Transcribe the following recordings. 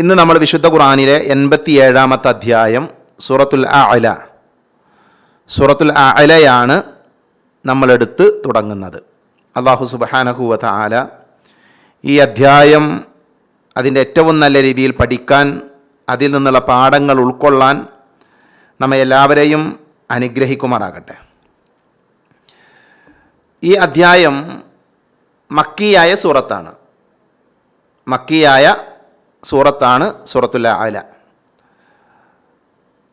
ഇന്ന് നമ്മൾ വിശുദ്ധ ഖുറാനിലെ എൺപത്തി ഏഴാമത്തെ അധ്യായം സൂറത്തുൽ അല സൂറത്തുൽ അലയാണ് നമ്മളെടുത്ത് തുടങ്ങുന്നത്. അള്ളാഹു സുബാനഹുവത ആല ഈ അധ്യായം അതിന്റെ ഏറ്റവും നല്ല രീതിയിൽ പഠിക്കാൻ അതിൽ നിന്നുള്ള പാഠങ്ങൾ ഉൾക്കൊള്ളാൻ നമ്മെ എല്ലാവരെയും അനുഗ്രഹിക്കുമാറാകട്ടെ. ഈ അധ്യായം മക്കിയായ സൂറത്താണ്. മക്കിയായ സൂറത്താണ് സൂറത്തുൽ ആല.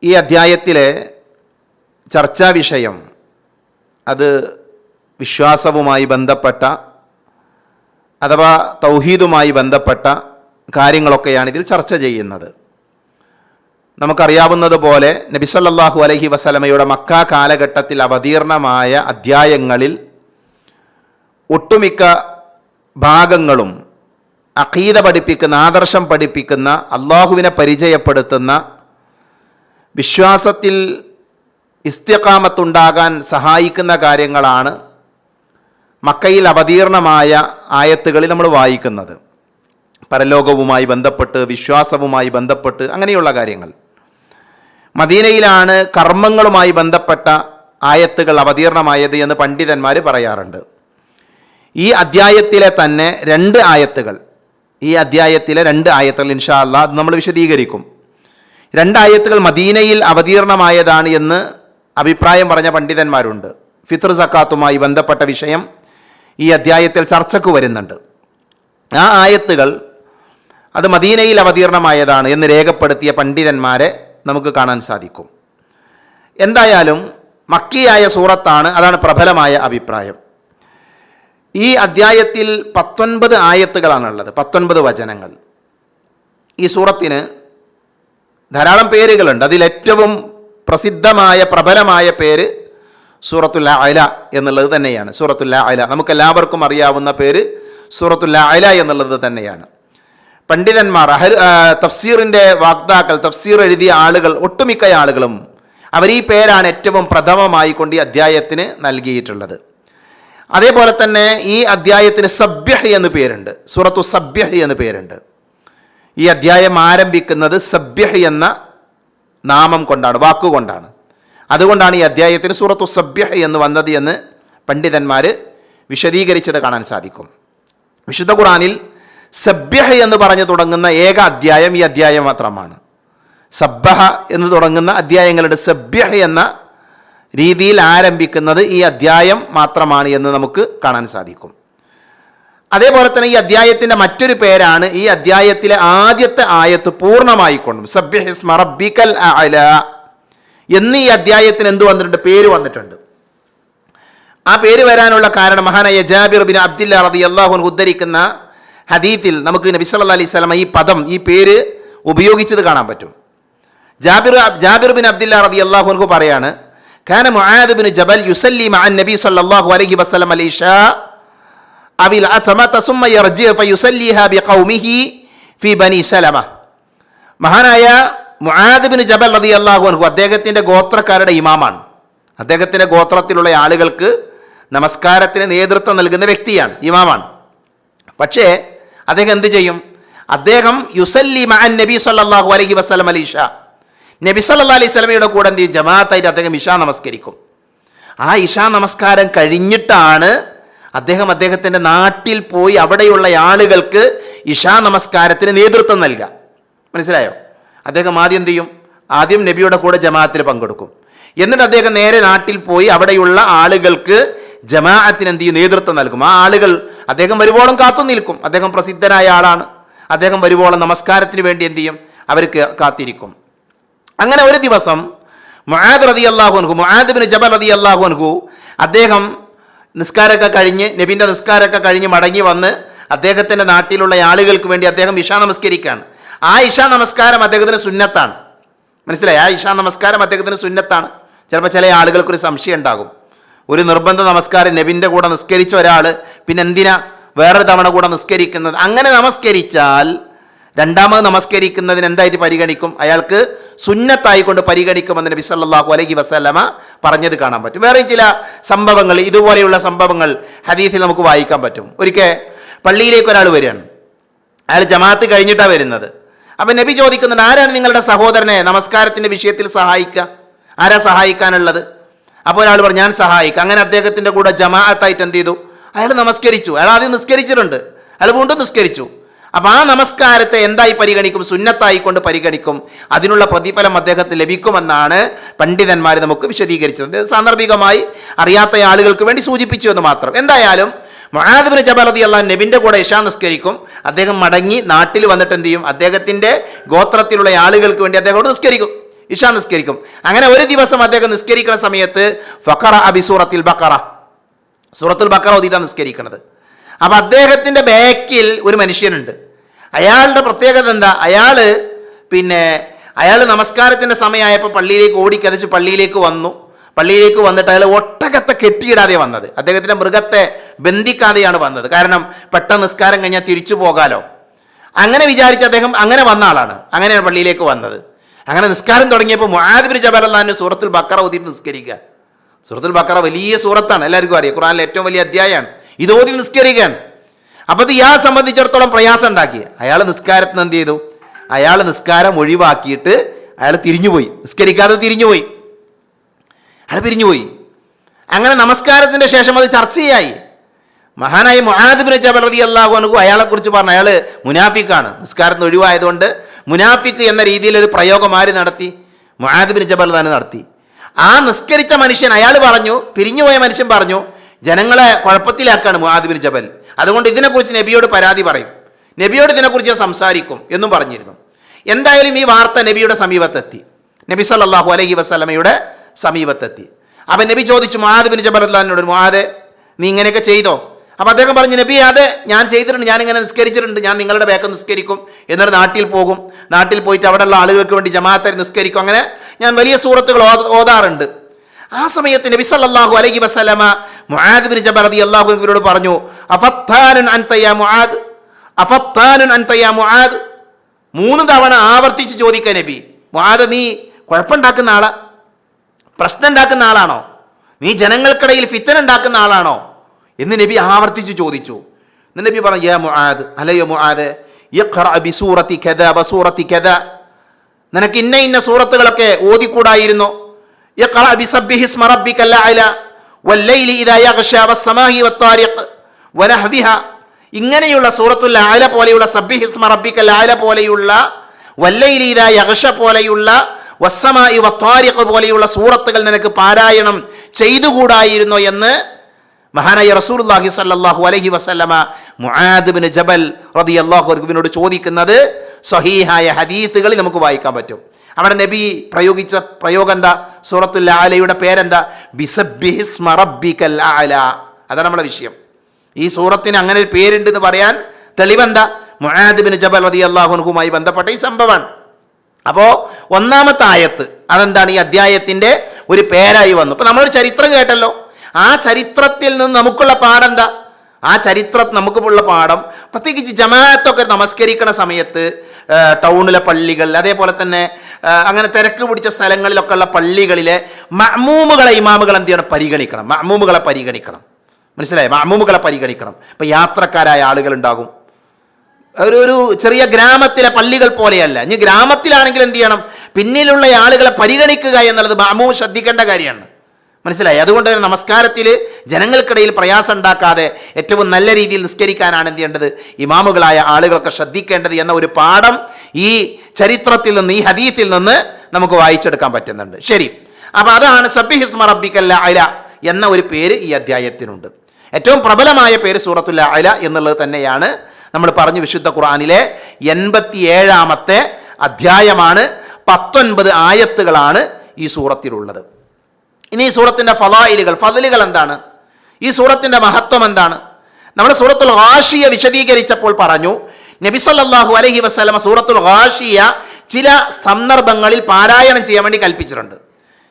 ഈ അധ്യായത്തിലെ ചർച്ചാ വിഷയം അത് വിശ്വാസവുമായി ബന്ധപ്പെട്ട അഥവാ തൗഹീദുമായി ബന്ധപ്പെട്ട കാര്യങ്ങളൊക്കെയാണ് ഇതിൽ ചർച്ച ചെയ്യുന്നത്. നമുക്കറിയാവുന്നതുപോലെ നബിസല്ലാഹു അലഹി വസലമയുടെ മക്ക കാലഘട്ടത്തിൽ അവതീർണമായ അധ്യായങ്ങളിൽ ഒട്ടുമിക്ക ഭാഗങ്ങളും അഖീദ പഠിപ്പിക്കുന്ന ആദർശം പഠിപ്പിക്കുന്ന അള്ളാഹുവിനെ പരിചയപ്പെടുത്തുന്ന വിശ്വാസത്തിൽ ഇസ്തിഖാമത്തുണ്ടാകാൻ സഹായിക്കുന്ന കാര്യങ്ങളാണ് മക്കയിൽ അവതീർണമായ ആയത്തുകളിൽ നമ്മൾ വായിക്കുന്നത്. പരലോകവുമായി ബന്ധപ്പെട്ട് വിശ്വാസവുമായി ബന്ധപ്പെട്ട് അങ്ങനെയുള്ള കാര്യങ്ങൾ. മദീനയിലാണ് കർമ്മങ്ങളുമായി ബന്ധപ്പെട്ട ആയത്തുകൾ അവതീർണമായത് എന്ന് പണ്ഡിതന്മാർ പറയാറുണ്ട്. ഈ അദ്ധ്യായത്തിലെ തന്നെ രണ്ട് ആയത്തുകൾ. ഈ അധ്യായത്തിലെ രണ്ട് ആയത്തുകൾ ഇൻഷാ അല്ലാ അത് നമ്മൾ വിശദീകരിക്കും. രണ്ടായത്തുകൾ മദീനയിൽ അവതീർണമായതാണ് എന്ന് അഭിപ്രായം പറഞ്ഞ പണ്ഡിതന്മാരുണ്ട്. ഫിത്ർ സക്കാത്തുമായി ബന്ധപ്പെട്ട വിഷയം ഈ അധ്യായത്തിൽ ചർച്ചക്ക് വരുന്നുണ്ട്. ആ ആയത്തുകൾ അത് മദീനയിൽ അവതീർണമായതാണ് എന്ന് രേഖപ്പെടുത്തിയ പണ്ഡിതന്മാരെ നമുക്ക് കാണാൻ സാധിക്കും. എന്തായാലും മക്കിയായ സൂറത്താണ് അതാണ് പ്രബലമായ അഭിപ്രായം. ഈ അദ്ധ്യായത്തിൽ പത്തൊൻപത് ആയത്തുകളാണുള്ളത് പത്തൊൻപത് വചനങ്ങൾ. ഈ സൂറത്തിന് ധാരാളം പേരുകളുണ്ട്. അതിലേറ്റവും പ്രസിദ്ധമായ പ്രബലമായ പേര് സൂറത്തുല്ല അല എന്നുള്ളത് തന്നെയാണ്. സൂറത്തുല്ല അല നമുക്കെല്ലാവർക്കും അറിയാവുന്ന പേര് സൂറത്തുല്ല അല എന്നുള്ളത് തന്നെയാണ്. പണ്ഡിതന്മാർ അഹർ തഫ്സീറിന്റെ വാക്താക്കൾ തഫ്സീർ എഴുതിയ ആളുകൾ ഒട്ടുമിക്ക ആളുകളും അവർ ഈ പേരാണ് ഏറ്റവും പ്രഥമമായി കൊണ്ട് ഈ അധ്യായത്തിന് നൽകിയിട്ടുള്ളത്. അതേപോലെ തന്നെ ഈ അധ്യായത്തിന് സബ്യഹ് എന്ന് പേരുണ്ട്. സൂറത്തു സബ്യഹ് എന്ന് പേരുണ്ട്. ഈ അധ്യായം ആരംഭിക്കുന്നത് സബ്യഹ് എന്ന നാമം കൊണ്ടാണ് വാക്കുകൊണ്ടാണ്. അതുകൊണ്ടാണ് ഈ അധ്യായത്തിന് സൂറത്തു സബ്യഹ് എന്ന് വന്നത് എന്ന് പണ്ഡിതന്മാർ വിശദീകരിച്ചത് കാണാൻ സാധിക്കും. വിശുദ്ധ ഖുറാനിൽ സബ്യഹ് എന്ന് പറഞ്ഞു തുടങ്ങുന്ന ഏക അധ്യായം ഈ അധ്യായം മാത്രമാണ്. സബ്ബഹ എന്ന് തുടങ്ങുന്ന അധ്യായങ്ങളുടെ സബ്യഹ് എന്ന രീതിയിൽ ആരംഭിക്കുന്നത് ഈ അധ്യായം മാത്രമാണ് എന്ന് നമുക്ക് കാണാൻ സാധിക്കും. അതേപോലെ തന്നെ ഈ അധ്യായത്തിന്റെ മറ്റൊരു പേരാണ് ഈ അധ്യായത്തിലെ ആദ്യത്തെ ആയത്ത് പൂർണമായിക്കൊണ്ടും. സബ്യഹിസ്മ റബ്ബിക്കൽ അല എന്ന് ഈ അധ്യായത്തിന് എന്ത് വന്നിട്ടുണ്ട്? പേര് വന്നിട്ടുണ്ട്. ആ പേര് വരാനുള്ള കാരണം മഹാനായ ജാബിർ ബിൻ അബ്ദുല്ല റബി അള്ളാഹുൻ ഉദ്ധരിക്കുന്ന ഹദീത്തിൽ നമുക്ക് നബി സല്ലല്ലാഹു അലൈഹി സ്വലമ ഈ പദം ഈ പേര് ഉപയോഗിച്ചത് കാണാൻ പറ്റും. ജാബിർ ജാബിർ ബിൻ അബ്ദുല്ല റബി അള്ളാഹുൻകു പറയാണ് كان معاذ بن جبل يصلي مع النبي صلى الله عليه وسلم العشاء أو العتمة ثم يرجع فيصليها بقومه في بني سلمة മഹാനായ മുആദ് ബിൻ ജബൽ റതി അള്ളാഹു അൻഹു അദ്ദേഹത്തിൻ്റെ ഗോത്രക്കാരുടെ ഇമാമാണ് അദ്ദേഹത്തിൻ്റെ ഗോത്രത്തിലുള്ള ആളുകൾക്ക് നമസ്കാരത്തിന് നേതൃത്വം നൽകുന്ന വ്യക്തിയാണ് ഇമാമാണ് പക്ഷേ അദ്ദേഹം എന്ത് ചെയ്യും അദ്ദേഹം യുസല്ലി മഅൻ നബി സല്ലല്ലാഹു അലൈഹി വസല്ലം അലീഷ നബി സല്ലാ അലൈഹി സ്വലമയുടെ കൂടെ എന്ത് ജമാഅത്തായിട്ട് അദ്ദേഹം ഇഷാ നമസ്കരിക്കും. ആ ഇഷാ നമസ്കാരം കഴിഞ്ഞിട്ടാണ് അദ്ദേഹം അദ്ദേഹത്തിന്റെ നാട്ടിൽ പോയി അവിടെയുള്ള ആളുകൾക്ക് ഇഷാ നമസ്കാരത്തിന് നേതൃത്വം നൽകുക. മനസ്സിലായോ? അദ്ദേഹം ആദ്യം എന്ത് ചെയ്യും? ആദ്യം നബിയുടെ കൂടെ ജമാഅത്തിൽ പങ്കെടുക്കും. എന്നിട്ട് അദ്ദേഹം നേരെ നാട്ടിൽ പോയി അവിടെയുള്ള ആളുകൾക്ക് ജമാഅത്തിന് എന്ത് ചെയ്യും? നേതൃത്വം നൽകും. ആ ആളുകൾ അദ്ദേഹം വരുവോളം കാത്തു നിൽക്കും. അദ്ദേഹം പ്രസിദ്ധനായ ആളാണ്. അദ്ദേഹം വരുവോളം നമസ്കാരത്തിന് വേണ്ടി എന്ത് ചെയ്യും? അവർക്ക് കാത്തിരിക്കും. അങ്ങനെ ഒരു ദിവസം മുആദ് റതി മുആദ് ബിൻ ജബൽ റതി അള്ളാഹുൻഹു അദ്ദേഹം നിസ്കാരമൊക്കെ കഴിഞ്ഞ് നബിന്റെ നിസ്കാരമൊക്കെ കഴിഞ്ഞ് മടങ്ങി വന്ന് അദ്ദേഹത്തിന്റെ നാട്ടിലുള്ള ആളുകൾക്ക് വേണ്ടി അദ്ദേഹം ഇഷാ നമസ്കരിക്കുകയാണ്. ആ ഇഷാ നമസ്കാരം അദ്ദേഹത്തിന് സുന്നത്താണ്. മനസ്സിലായി? ആ ഇഷാ നമസ്കാരം അദ്ദേഹത്തിന് സുന്നത്താണ്. ചിലപ്പോൾ ചില ആളുകൾക്കൊരു സംശയം ഉണ്ടാകും. ഒരു നിർബന്ധ നമസ്കാരം നബിന്റെ കൂടെ നിസ്കരിച്ച ഒരാൾ പിന്നെ എന്തിനാ വേറൊരു തവണ കൂടെ നിസ്കരിക്കുന്നത്? അങ്ങനെ നമസ്കരിച്ചാൽ രണ്ടാമത് നമസ്കരിക്കുന്നതിന് എന്തായിട്ട് പരിഗണിക്കും? അയാൾക്ക് സുന്നത്തായിക്കൊണ്ട് പരിഗണിക്കുമെന്ന് നബി സല്ലല്ലാഹു അലൈഹി വസല്ലമ പറഞ്ഞത് കാണാൻ പറ്റും. വേറെ ചില സംഭവങ്ങൾ ഇതുപോലെയുള്ള സംഭവങ്ങൾ ഹദീസിൽ നമുക്ക് വായിക്കാൻ പറ്റും. ഒരിക്കൽ പള്ളിയിലേക്ക് ഒരാൾ വരികയാണ്. അയാൾ ജമാഅത്ത് കഴിഞ്ഞിട്ടാണ് വരുന്നത്. അപ്പം നബി ചോദിക്കുന്നുണ്ട് ആരാണ് നിങ്ങളുടെ സഹോദരനെ നമസ്കാരത്തിന്റെ വിഷയത്തിൽ സഹായിക്കുക? ആരാ സഹായിക്കാനുള്ളത്? അപ്പോൾ ഒരാൾ പറഞ്ഞു ഞാൻ സഹായിക്കാം. അങ്ങനെ അദ്ദേഹത്തിന്റെ കൂടെ ജമാഅത്തായിട്ട് എന്ത് ചെയ്തു? അയാൾ നമസ്കരിച്ചു. അയാൾ ആദ്യം നിസ്കരിച്ചിട്ടുണ്ട്. അയാൾ വീണ്ടും നിസ്കരിച്ചു. അപ്പൊ ആ നമസ്കാരത്തെ എന്തായി പരിഗണിക്കും? സുന്നത്തായി കൊണ്ട് പരിഗണിക്കും. അതിനുള്ള പ്രതിഫലം അദ്ദേഹത്തിന് ലഭിക്കുമെന്നാണ് പണ്ഡിതന്മാർ നമുക്ക് വിശദീകരിച്ചത്. സാന്ദർഭികമായി അറിയാത്ത ആളുകൾക്ക് വേണ്ടി സൂചിപ്പിച്ചു എന്ന് മാത്രം. എന്തായാലും മഹാദിബിന് ജബലതി അള്ളാഹ് നബിന്റെ കൂടെ ഇഷാ നിസ്കരിക്കും. അദ്ദേഹം മടങ്ങി നാട്ടിൽ വന്നിട്ട് എന്ത് ചെയ്യും? അദ്ദേഹത്തിന്റെ ഗോത്രത്തിലുള്ള ആളുകൾക്ക് വേണ്ടി അദ്ദേഹം അവിടെ നിസ്കരിക്കും. ഇഷാ നിസ്കരിക്കും. അങ്ങനെ ഒരു ദിവസം അദ്ദേഹം നിസ്കരിക്കുന്ന സമയത്ത് ഫക്കറ അബി സൂറത്തിൽ ബക്കറ സൂറത്തുൽ ബക്കറ ഓതിയിട്ടാണ് നിസ്കരിക്കുന്നത് അപ്പം അദ്ദേഹത്തിന്റെ ബാക്കിൽ ഒരു മനുഷ്യനുണ്ട്. അയാളുടെ പ്രത്യേകത എന്താ? അയാൾ പിന്നെ അയാൾ നമസ്കാരത്തിന്റെ സമയമായപ്പോൾ പള്ളിയിലേക്ക് ഓടിക്കതച്ച് പള്ളിയിലേക്ക് വന്നു. പള്ളിയിലേക്ക് വന്നിട്ട് അയാൾ ഒട്ടകത്തെ കെട്ടിയിടാതെ വന്നത്. അദ്ദേഹത്തിന്റെ മൃഗത്തെ ബന്ധിക്കാതെയാണ് വന്നത്. കാരണം പെട്ടെന്ന് നിസ്കാരം കഴിഞ്ഞാൽ തിരിച്ചു പോകാലോ. അങ്ങനെ വിചാരിച്ച് അദ്ദേഹം അങ്ങനെ വന്ന ആളാണ്. അങ്ങനെയാണ് പള്ളിയിലേക്ക് വന്നത്. അങ്ങനെ നിസ്കാരം തുടങ്ങിയപ്പോൾ മുഹാദിബിൻ ജബൽ അള്ളഹാന്റെ സൂറത്തുൽ ബക്കറ ഊതിയിട്ട് നിസ്കരിക്കുക. സൂറത്തുൽ ബക്കറ വലിയ സൂറത്താണ്. എല്ലാവർക്കും അറിയാം. ഖുറാനിലെ ഏറ്റവും വലിയ അധ്യായമാണ്. ഇത് ഓതി നിസ്കരിക്കാൻ. അപ്പോൾ ഇത് ഇയാളെ സംബന്ധിച്ചിടത്തോളം പ്രയാസം ഉണ്ടാക്കി. അയാൾ നിസ്കാരത്തിന് എന്ത് ചെയ്തു? അയാൾ നിസ്കാരം ഒഴിവാക്കിയിട്ട് അയാൾ തിരിഞ്ഞുപോയി. നിസ്കരിക്കാതെ തിരിഞ്ഞുപോയി. അയാൾ പിരിഞ്ഞുപോയി. അങ്ങനെ നമസ്കാരത്തിന്റെ ശേഷം അത് ചർച്ചയായി മഹാനായ മുഹാദിബിന് ജബൽ റതി അള്ളാഹു അനുഗു അയാളെ കുറിച്ച് പറഞ്ഞു. അയാൾ മുനാഫിക്കാണ്. നിസ്കാരത്തിന് ഒഴിവായതുകൊണ്ട് മുനാഫിക്ക് എന്ന രീതിയിൽ ഒരു പ്രയോഗം ആര് നടത്തി? മുഹാദിബിന് ജബൽ തന്നെ നടത്തി. ആ നിസ്കരിച്ച മനുഷ്യൻ അയാൾ പറഞ്ഞു പിരിഞ്ഞുപോയ മനുഷ്യൻ പറഞ്ഞു ജനങ്ങളെ കുഴപ്പത്തിലാക്കാണ് മുഹാദിബിൻ ജബൽ. അതുകൊണ്ട് ഇതിനെക്കുറിച്ച് നബിയോട് പരാതി പറയും. നബിയോട് ഇതിനെക്കുറിച്ച് സംസാരിക്കും എന്നും പറഞ്ഞിരുന്നു. എന്തായാലും ഈ വാർത്ത നബിയുടെ സമീപത്തെത്തി. നബി സല്ലാഹു അലഹി വസ്ലമയുടെ സമീപത്തെത്തി. അപ്പം നബി ചോദിച്ചു മുഹാദിബിൻ ജബൽ അള്ളഹാനോട് മുഹാദ് നീ ഇങ്ങനെയൊക്കെ ചെയ്തോ? അപ്പം അദ്ദേഹം പറഞ്ഞു നബി അതെ ഞാൻ ചെയ്തിട്ടുണ്ട് ഞാൻ ഇങ്ങനെ നിസ്കരിച്ചിട്ടുണ്ട് ഞാൻ നിങ്ങളുടെ ബേക്കം നിസ്കരിക്കും. എന്നിട്ട് നാട്ടിൽ പോകും. നാട്ടിൽ പോയിട്ട് അവിടെയുള്ള ആളുകൾക്ക് വേണ്ടി ജമാഅത്തെ നിസ്കരിക്കും. അങ്ങനെ ഞാൻ വലിയ സൂറത്തുകൾ ഓത- ഓതാറുണ്ട്. ആ സമയത്ത് നബി സല്ലാഹു അലൈഹി വസല്ലമ മുആദ് ബിൻ ജബൽ റളിയല്ലാഹു അൻഹുവിനോട് പറഞ്ഞു അഫത്താനുൻ അൻത മുഹാദ് അഫത്താനുൻ അൻത യാ മുആദ്? മൂന്ന് തവണ ആവർത്തിച്ച് ചോദിക്കുക നബി മുഹാദ് നീ കുഴപ്പമുണ്ടാക്കുന്ന ആളാ? പ്രശ്നം ഉണ്ടാക്കുന്ന ആളാണോ? നീ ജനങ്ങൾക്കിടയിൽ ഫിത്തൻ ഉണ്ടാക്കുന്ന ആളാണോ? എന്ന് നബി ആവർത്തിച്ച് ചോദിച്ചു. നബി പറഞ്ഞു യാ മുആദ് അലയോ മുആദ് ഇഖ്റ ബിസൂറത്തി കദ ബസൂറത്തി കഥ നിനക്ക് ഇന്ന ഇന്ന സൂറത്തുകളൊക്കെ ഓതിക്കൂടായിരുന്നു. ഇഖ്റ ബിസബ്ബിഹി ഇസ്മ റബ്ബിക്കൽ വസ്സമാഹി വത്താരിഖ് വനഹ്വിഹ. ഇങ്ങനെയുള്ള സൂറത്തുൽ ആല പോലെയുള്ള സബ്ബി ഹിസ്മ റബ്ബിക്കൽ ആല പോലെയുള്ള വല്ലയിലി ഇദാ യഗ്ഷ പോലെയുള്ള വസ്സമായി വത്താരിഖ് പോലെയുള്ള സൂറത്തുകൾ നിനക്ക് പാരായണം ചെയ്തുകൂടായിരുന്നോ എന്ന് മഹാനായ റസൂലുള്ളാഹി സ്വല്ലല്ലാഹു അലൈഹി വസല്ലമ മുആദ് ബിൻ ജബൽ റളിയല്ലാഹു അള്ളാഹുബിനോട് ചോദിക്കുന്നത് സഹീഹായ ഹദീത്തുകളിൽ നമുക്ക് വായിക്കാൻ പറ്റും. അവിടെ നബി പ്രയോഗിച്ച പ്രയോഗം എന്താ? സൂറത്തുൽ ആലയുടെ പേരെന്താ? അതാണ് നമ്മുടെ വിഷയം. ഈ സൂറത്തിന് അങ്ങനെ ഒരു പേരുണ്ട് എന്ന് പറയാൻ തെളിവെന്താ? മുഹാദിബിൻ ബിൻ ജബൽ റതി അൻഹുമായി ബന്ധപ്പെട്ട ഈ സംഭവമാണ്. അപ്പോ ഒന്നാമത്തെ ആയത്ത് അതെന്താണ്? ഈ അധ്യായത്തിന്റെ ഒരു പേരായി വന്നു. ഇപ്പൊ നമ്മളൊരു ചരിത്രം കേട്ടല്ലോ. ആ ചരിത്രത്തിൽ നിന്ന് നമുക്കുള്ള പാഠം എന്താ ആ ചരിത്ര നമുക്കുള്ള പാഠം പ്രത്യേകിച്ച് ജമാഅത്തൊക്കെ നമസ്കരിക്കണ സമയത്ത് ടൗണിലെ പള്ളികൾ അതേപോലെ തന്നെ അങ്ങനെ തിരക്ക് പിടിച്ച സ്ഥലങ്ങളിലൊക്കെ ഉള്ള പള്ളികളിലെ മഹ്മൂമുകളെ ഇമാമുകൾ എന്ത് ചെയ്യണം? പരിഗണിക്കണം. മഹ്മൂമുകളെ പരിഗണിക്കണം. മനസ്സിലായോ? മഹ്മൂമുകളെ പരിഗണിക്കണം. ഇപ്പം യാത്രക്കാരായ ആളുകൾ ഉണ്ടാകും. ഒരു ഒരു ചെറിയ ഗ്രാമത്തിലെ പള്ളികൾ പോലെയല്ല. ഇനി ഗ്രാമത്തിലാണെങ്കിൽ എന്ത് ചെയ്യണം? പിന്നിലുള്ള ആളുകളെ പരിഗണിക്കുക എന്നുള്ളത് മാമൂ ശ്രദ്ധിക്കേണ്ട കാര്യമാണ്. മനസ്സിലായി? അതുകൊണ്ട് തന്നെ നമസ്കാരത്തിൽ ജനങ്ങൾക്കിടയിൽ പ്രയാസം ഉണ്ടാക്കാതെ ഏറ്റവും നല്ല രീതിയിൽ നിസ്കരിക്കാനാണ് എന്ത് ചെയ്യേണ്ടത്? ഇമാമുകളായ ആളുകളൊക്കെ ശ്രദ്ധിക്കേണ്ടത് എന്ന ഒരു പാഠം ഈ ചരിത്രത്തിൽ നിന്ന് ഈ ഹദീത്തിൽ നിന്ന് നമുക്ക് വായിച്ചെടുക്കാൻ പറ്റുന്നുണ്ട്. ശരി. അപ്പോൾ അതാണ് സബ്ബിഹിസ്മ റബ്ബിക്കല്ല അല എന്ന ഒരു പേര് ഈ അധ്യായത്തിനുണ്ട്. ഏറ്റവും പ്രബലമായ പേര് സൂറത്തുല്ല അല എന്നുള്ളത് തന്നെയാണ് നമ്മൾ പറഞ്ഞു വിശുദ്ധ ഖുർആനിലെ എൺപത്തി ഏഴാമത്തെ അധ്യായമാണ്. പത്തൊൻപത് ആയത്തുകളാണ് ഈ സൂറത്തിലുള്ളത്. ഇനി ഈ സൂറത്തിന്റെ ഫലായിലുകൾ ഫതിലുകൾ എന്താണ്? ഈ സൂറത്തിന്റെ മഹത്വം എന്താണ്? നമ്മൾ സൂറത്തുൽ ഹാഷിയ വിശദീകരിച്ചപ്പോൾ പറഞ്ഞു നബിസല്ലാഹു അലഹി വസ്ലമ സൂറത്തുൽ ഹാഷിയ ചില സന്ദർഭങ്ങളിൽ പാരായണം ചെയ്യാൻ വേണ്ടി കൽപ്പിച്ചിട്ടുണ്ട്.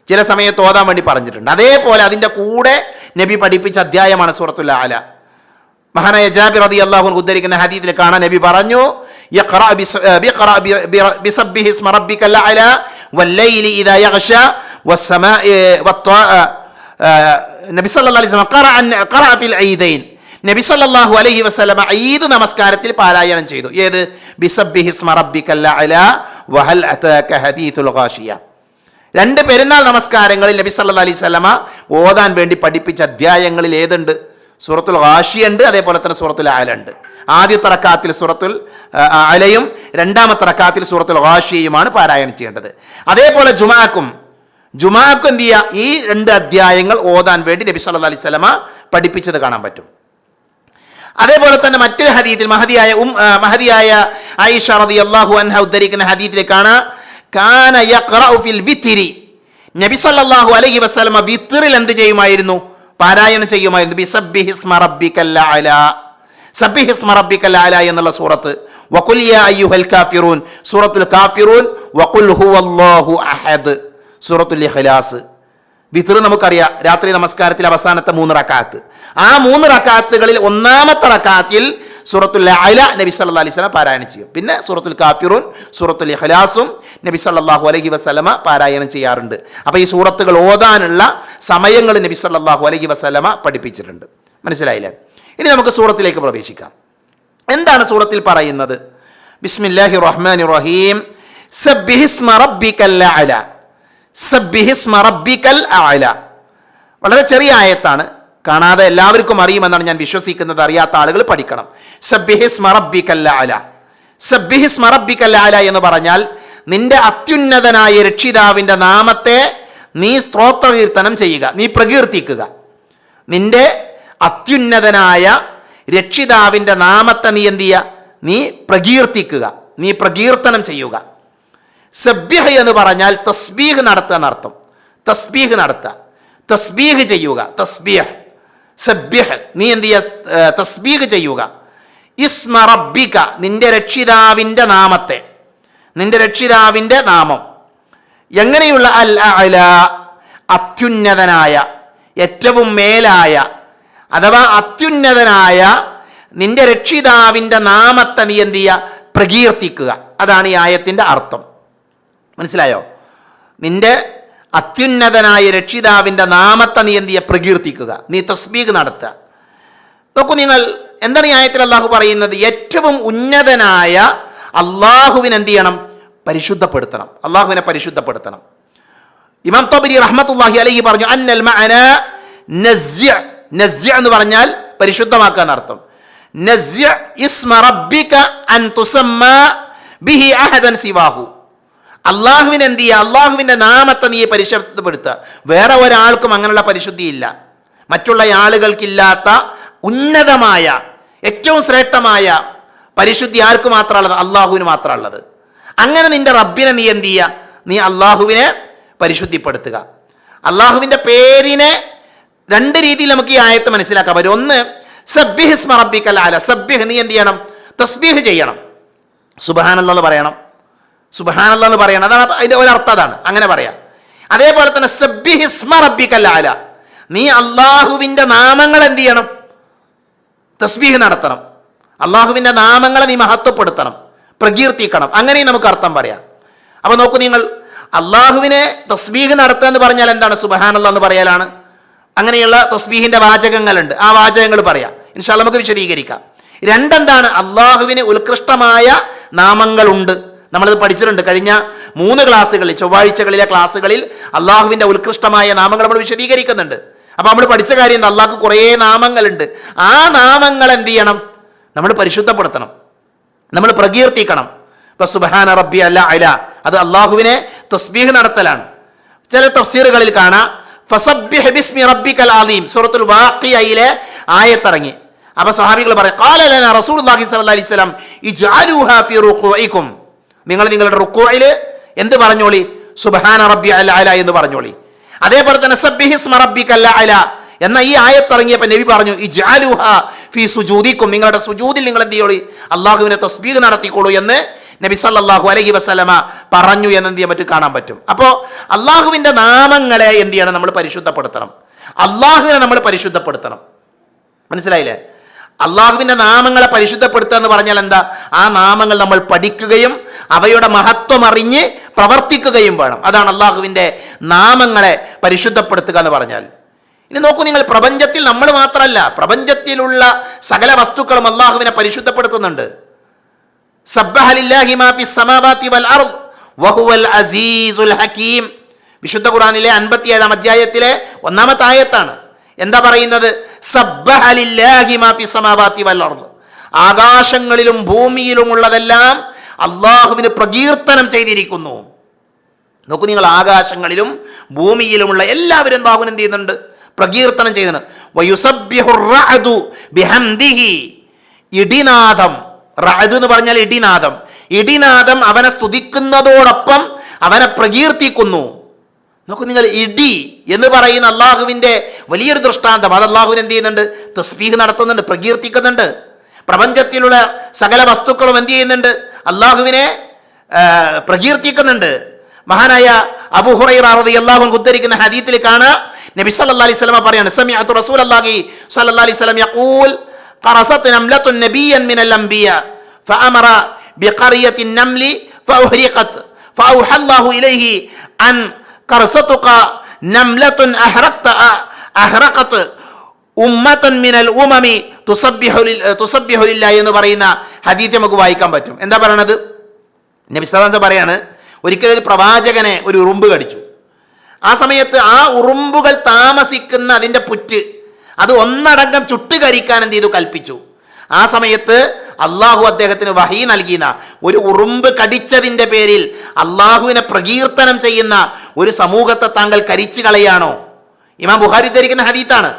ചില സമയത്ത് ഓതാൻ വേണ്ടി പറഞ്ഞിട്ടുണ്ട്. അതേപോലെ അതിന്റെ കൂടെ നബി പഠിപ്പിച്ച അധ്യായമാണ് സൂറത്തുൽ ആല. മഹാനായ ജാബിർ അതി അള്ളാഹു ഉദ്ധരിക്കുന്ന ഹദീത്തിൽ കാണാൻ നബി പറഞ്ഞു ബിസ്മ اسم ربك الأعلى والليل إذا يغشى والسماء والطاء നബി സല്ലല്ലാഹു അലൈഹി വസല്ലം ഖറഅ ഖറഅ ഫിൽ ഐദൈൻ നബി സല്ലല്ലാഹു അലൈഹി വസല്ലമ ഈദ് നമസ്കാരത്തിൽ പാരായണം ചെയ്തു ഏത് ബിസബ്ബിഹിസ്മ റബ്ബിക്കൽ അഅല വഹൽ അതാക ഹദീസുൽ ഗാഷിയ രണ്ട് പെരുന്നാൾ നമസ്കാരങ്ങളിൽ നബി സല്ലല്ലാഹു അലൈഹി വസല്ലമ ഓതാൻ വേണ്ടി പഠിപ്പിച്ച അധ്യായങ്ങളിൽ ഏതുണ്ട് സൂറത്തുൽ ഗാഷിയ ഉണ്ട് അതേപോലെ തന്നെ സൂറത്തുൽ അല ഉണ്ട് ആദ്യത്തെ റക്കാത്തിൽ സൂറത്തുൽ ആ, അലയും രണ്ടാമത്തെ റക്കാത്തിൽ സൂറത്തുൽ ഗാഷിയയുമാണ് പാരായണം ചെയ്യേണ്ടത് അതേപോലെ ജുമാക്കും ജുമാക്കും എന്ത് ചെയ്യുക ഈ രണ്ട് അധ്യായങ്ങൾ ഓതാൻ വേണ്ടി നബി സല്ല അലൈഹി വസല്ലമ പഠിപ്പിച്ചത് കാണാൻ പറ്റും. അതേപോലെ തന്നെ മറ്റൊരു ഹദീത്തിൽ മഹദിയായ ഉം മഹദിയായ മഹതിയായ ആയിഷ അള്ളാഹു അൻഹ ഉദ്ധരിക്കുന്ന ഹദീത്തിലേക്കാണ് കാന ഫിൽ വിത്രി നബി സല്ലല്ലാഹു അലൈഹി വസല്ലമ വിത്തിറിൽ എന്ത് ചെയ്യുമായിരുന്നു? പാരായണം ചെയ്യുമായിരുന്നു. എന്നുള്ള സൂറത്ത്. വഖുൽ യാ അയ്യുഹൽ കാഫിറൂൻ. സൂറത്തുൽ കാഫിറൂൻ. വഖുൽ ഹുവല്ലാഹു അഹദ്. സൂറത്തുൽ ഇഖ്ലാസ്. വിത്തർ നമുക്കറിയാം രാത്രി നമസ്കാരത്തിൽ അവസാനത്തെ മൂന്ന് റക്കാത്ത്. ആ മൂന്ന് റക്കാത്തുകളിൽ ഒന്നാമത്തെ റക്കാത്തിൽ സൂറത്തുൽ അല നബി സല്ലാ അലൈഹി വസല്ലം പാരായണം ചെയ്യും. പിന്നെ സൂറത്തുൽ കാഫിറൂൻ സൂറത്തുൽ ഇഖ്ലാസും നബി സല്ലാഹു അലൈഹി വസ്ലമ പാരായണം ചെയ്യാറുണ്ട്. അപ്പോൾ ഈ സൂറത്തുകൾ ഓതാനുള്ള സമയങ്ങൾ നബി സല്ലാഹു അലൈഹി വസ്ലമ പഠിപ്പിച്ചിട്ടുണ്ട്. മനസ്സിലായില്ലേ? ഇനി നമുക്ക് സൂറത്തിലേക്ക് പ്രവേശിക്കാം. എന്താണ് സൂറത്തിൽ പറയുന്നത്? ബിസ്മില്ലാഹി റഹ്മാൻ റഹീം. വളരെ ചെറിയ ആയത്താണ്. കാണാതെ എല്ലാവർക്കും അറിയുമെന്നാണ് ഞാൻ വിശ്വസിക്കുന്നത്. അറിയാത്ത ആളുകൾ പഠിക്കണം. എന്ന് പറഞ്ഞാൽ നിന്റെ അത്യുന്നതനായ രക്ഷിതാവിന്റെ നാമത്തെ നീ സ്ത്രോത്രകീർത്തനം ചെയ്യുക. നീ പ്രകീർത്തിക്കുക. നിന്റെ അത്യുന്നതനായ രക്ഷിതാവിന്റെ നാമത്തെ നീ എന്ത് ചെയ്യുക? നീ പ്രകീർത്തിക്കുക. നീ പ്രകീർത്തനം ചെയ്യുക. സബ്യഹ് എന്ന് പറഞ്ഞാൽ തസ്ബീഹ് നടത്തുക എന്നർത്ഥം തസ്ബീഹ് നടത്തുക. തസ്ബീഹ് ചെയ്യുക. തസ്ബീഹ്. സബ്യഹ് നീ എന്ത് ചെയ്യുക തസ്ബീഹ് ചെയ്യുക. ഇസ്മ റബ്ബിക. നിന്റെ രക്ഷിതാവിന്റെ നാമത്തെ. നിന്റെ രക്ഷിതാവിന്റെ നാമം. എങ്ങനെയുള്ള അൽ അല അത്യുന്നതനായ ഏറ്റവും മേലായ അഥവാ അത്യുന്നതനായ നിന്റെ രക്ഷിതാവിന്റെ നാമത്തെ നീ എന്ത് ചെയ്യുക? പ്രകീർത്തിക്കുക. അതാണ് ഈ ആയത്തിന്റെ അർത്ഥം. മനസ്സിലായോ? നിന്റെ അത്യുന്നതനായ രക്ഷിതാവിന്റെ നാമത്തെ നീ എന്തിയെ പ്രകീർത്തിക്കുക. നീ തസ്ബീഖ് നടത്തുക. നോക്കൂ നിങ്ങൾ എന്താണ് ന്യായത്തിൽ അള്ളാഹു പറയുന്നത്? ഏറ്റവും ഉന്നതനായ അള്ളാഹുവിനെ എന്ത് ചെയ്യണം? പരിശുദ്ധപ്പെടുത്തണം. അള്ളാഹുവിനെ പരിശുദ്ധപ്പെടുത്തണം. ഇമാം തോബരി റഹ്മത്തുല്ലാഹി അലഹി പറഞ്ഞു അന്നൽ നസ്യ. നസ്യ എന്ന് പറഞ്ഞാൽ പരിശുദ്ധമാക്കുക എന്നർത്ഥം നസ്യ ഇസ്മ റബ്ബിക അൻ തുസമ്മ ബിഹി അഹദൻ സിവാഹു. അള്ളാഹുവിനെ എന്ത് ചെയ്യുക? അള്ളാഹുവിന്റെ നാമത്തെ നീ പരിശുദ്ധപ്പെടുത്തുക. വേറെ ഒരാൾക്കും അങ്ങനെയുള്ള പരിശുദ്ധിയില്ല. മറ്റുള്ള ആളുകൾക്കില്ലാത്ത ഉന്നതമായ ഏറ്റവും ശ്രേഷ്ഠമായ പരിശുദ്ധി ആർക്ക് മാത്രമുള്ളത്? അള്ളാഹുവിന് മാത്രമുള്ളത്. അങ്ങനെ നിന്റെ റബ്ബിനെ നീ എന്ത് ചെയ്യുക? നീ അള്ളാഹുവിനെ പരിശുദ്ധിപ്പെടുത്തുക. അള്ളാഹുവിന്റെ പേരിനെ രണ്ട് രീതിയിൽ നമുക്ക് ഈ ആയത്ത് മനസ്സിലാക്കാൻ പറ്റും ഒന്ന് സബ്ബിഹ് റബ്ബിക്കൽ ആല സബ്ബിഹ് നീ എന്ത് ചെയ്യണം? തസ്ബീഹ് ചെയ്യണം. സുബഹാനല്ലെന്ന് പറയണം. സുബഹാനല്ല എന്ന് പറയണം. അതാണ് അതിന്റെ ഒരർത്ഥം അതാണ്. അങ്ങനെ പറയാം. അതേപോലെ തന്നെ സബ്ബിഹിസ്മ റബ്ബിക്കൽ റബ്ബിക്കല്ല നീ അള്ളാഹുവിന്റെ നാമങ്ങൾ എന്ത് ചെയ്യണം? തസ്ബീഹ് നടത്തണം. അള്ളാഹുവിന്റെ നാമങ്ങളെ നീ മഹത്വപ്പെടുത്തണം. പ്രകീർത്തിക്കണം. അങ്ങനെയും നമുക്ക് അർത്ഥം പറയാം. അപ്പോൾ നോക്കൂ നിങ്ങൾ അള്ളാഹുവിനെ തസ്ബീഹ് നടത്തുക എന്ന് പറഞ്ഞാൽ എന്താണ്? സുബഹാനല്ല എന്ന് പറയലാണ്. അങ്ങനെയുള്ള തസ്ബീഹിന്റെ വാചകങ്ങളുണ്ട്. ആ വാചകങ്ങൾ പറയാം. ഇൻഷാല്ല നമുക്ക് വിശദീകരിക്കാം. രണ്ടെന്താണ്? അള്ളാഹുവിന് ഉത്കൃഷ്ടമായ നാമങ്ങളുണ്ട്. നമ്മളിത് പഠിച്ചിട്ടുണ്ട്. കഴിഞ്ഞ മൂന്ന് ക്ലാസ്സുകളിൽ ചൊവ്വാഴ്ചകളിലെ ക്ലാസ്സുകളിൽ അള്ളാഹുവിന്റെ ഉത്കൃഷ്ടമായ നാമങ്ങൾ നമ്മൾ വിശദീകരിക്കുന്നുണ്ട്. അപ്പോൾ നമ്മൾ പഠിച്ച കാര്യം അള്ളാഹ്ക്ക് കുറേ നാമങ്ങളുണ്ട്. ആ നാമങ്ങൾ എന്ത് ചെയ്യണം? നമ്മൾ പരിശുദ്ധപ്പെടുത്തണം. നമ്മൾ പ്രകീർത്തിക്കണം. ഇപ്പം സുബഹാന റബ്ബി അല്ല അല. അത് അള്ളാഹുവിനെ തസ്ബീഹ് നടത്തലാണ്. ചില തഫ്സീറുകളിൽ കാണാം. ഫസബ്ബിഹ് ബിസ്മി റബ്ബിക്കൽ അലീം സൂറത്തുൽ ആയത്തിറങ്ങി. അപ്പൊ സ്വഹാബികൾ പറയും ഖാല റസൂൽ റസൂലുള്ളാഹി സ്വല്ലല്ലാഹി അലൈഹി വസല്ലം ഫി റുകൂഇക്കും നിങ്ങൾ നിങ്ങളുടെ റുക്കൂഇൽ എന്ത് പറഞ്ഞോളി? സുബ്ഹാന റബ്ബി അല്ല അല എന്ന് പറഞ്ഞോളി. അതേപോലെ തന്നെ സബ്ബിഹിസ്മ കല്ല അല എന്ന ഈ ആയത്തിറങ്ങിയപ്പോൾ നബി പറഞ്ഞു ഈ ജാലുഹ ഫി സുജൂദിക്കും. നിങ്ങളുടെ സുജൂദിൽ നിങ്ങൾ എന്ത് ചെയ്യോളി? അള്ളാഹുവിനെ തസ്ബീഹ് നടത്തിക്കോളൂ എന്ന് നബി സല്ലാഹു അലഹി വസ്ലമ പറഞ്ഞു എന്ന് എന്ത് ചെയ്യാൻ കാണാൻ പറ്റും. അപ്പോൾ അള്ളാഹുവിന്റെ നാമങ്ങളെ എന്ത് ചെയ്യണം? നമ്മൾ പരിശുദ്ധപ്പെടുത്തണം. അള്ളാഹുവിനെ നമ്മൾ പരിശുദ്ധപ്പെടുത്തണം. മനസ്സിലായില്ലേ? അള്ളാഹുവിന്റെ നാമങ്ങളെ പരിശുദ്ധപ്പെടുത്തുക എന്ന് പറഞ്ഞാൽ എന്താ? ആ നാമങ്ങൾ നമ്മൾ പഠിക്കുകയും അവയുടെ മഹത്വം അറിഞ്ഞ് പ്രവർത്തിക്കുകയും വേണം. അതാണ് അള്ളാഹുവിന്റെ നാമങ്ങളെ പരിശുദ്ധപ്പെടുത്തുക എന്ന് പറഞ്ഞാൽ. ഇനി നോക്കൂ നിങ്ങൾ പ്രപഞ്ചത്തിൽ നമ്മൾ മാത്രമല്ല പ്രപഞ്ചത്തിലുള്ള സകല വസ്തുക്കളും അള്ളാഹുവിനെ പരിശുദ്ധപ്പെടുത്തുന്നുണ്ട്. ഹക്കീം വിശുദ്ധ ഖുർആനിലെ അൻപത്തിയേഴാം അധ്യായത്തിലെ ഒന്നാമത്തെ ആയത്താണ്. എന്താ പറയുന്നത്? സബ്ബഹ മാഫി അർദ്. ആകാശങ്ങളിലും ഭൂമിയിലുമുള്ളതെല്ലാം അള്ളാഹുവിന് പ്രകീർത്തനം ചെയ്തിരിക്കുന്നു. നോക്കൂ നിങ്ങൾ ആകാശങ്ങളിലും ഭൂമിയിലുമുള്ള എല്ലാവരും എന്താകും എന്ത് ചെയ്യുന്നുണ്ട്? പ്രകീർത്തനം ചെയ്യുന്നുണ്ട്. ഇടിനാഥം റഅദ് എന്ന് പറഞ്ഞാൽ ഇടിനാദം. ഇടിനാദം അവനെ സ്തുതിക്കുന്നതോടൊപ്പം അവനെ പ്രകീർത്തിക്കുന്നു. നോക്കൂ നിങ്ങൾ ഇടി എന്ന് പറയുന്ന അള്ളാഹുവിന്റെ വലിയൊരു ദൃഷ്ടാന്തം. അത് അള്ളാഹുവിന് എന്ത് ചെയ്യുന്നുണ്ട്? തസ്ബീഹ് നടത്തുന്നുണ്ട് പ്രകീർത്തിക്കുന്നുണ്ട്. പ്രപഞ്ചത്തിലുള്ള സകല വസ്തുക്കളും എന്ത് ചെയ്യുന്നുണ്ട്? അള്ളാഹുവിനെ ആ, പ്രകീർത്തിക്കുന്നുണ്ട് മഹാനായ അബുഹുറൈറ റളിയല്ലാഹു അൻഹു ഉദ്ധരിക്കുന്ന ഹദീത്തിൽ കാണാം നബി സല്ലല്ലാഹു അലൈഹി വസല്ലം പറയാണ് സമിഅതു റസൂലല്ലാഹി സല്ലല്ലാഹു അലൈഹി വസല്ലം യഖൂൽ قرصت نملة نبيا من الأنبياء فأمر بقرية النمل فأهرقت فأوحى الله إليه أن قرصتك نملة أحرقت أحرقت ഉമ്മത്തൻ മിനൽ ഉമമി തുസബ്ബിഹു ലിൽ- തുസബ്ബിഹു ലില്ലാഹി എന്ന് പറയുന്ന ഹദീത്ത് നമുക്ക് വായിക്കാൻ പറ്റും. എന്താ പറയണത്? നബി സല്ലല്ലാഹു പറയാണ് ഒരിക്കലും ഒരു പ്രവാചകനെ ഒരു ഉറുമ്പ് കടിച്ചു. ആ സമയത്ത് ആ ഉറുമ്പുകൾ താമസിക്കുന്ന അതിന്റെ പുറ്റ് അത് ഒന്നടങ്കം ചുട്ടുകരിക്കാൻ എന്ത് ചെയ്തു? കൽപ്പിച്ചു. ആ സമയത്ത് അള്ളാഹു അദ്ദേഹത്തിന് വഹി നൽകിയ ഒരു ഉറുമ്പ് കടിച്ചതിന്റെ പേരിൽ അള്ളാഹുവിനെ പ്രകീർത്തനം ചെയ്യുന്ന ഒരു സമൂഹത്തെ താങ്കൾ കരിച്ചു കളയാണോ ഇമാം ബുഹാരി ധരിക്കുന്ന ഹദീത്താണ്.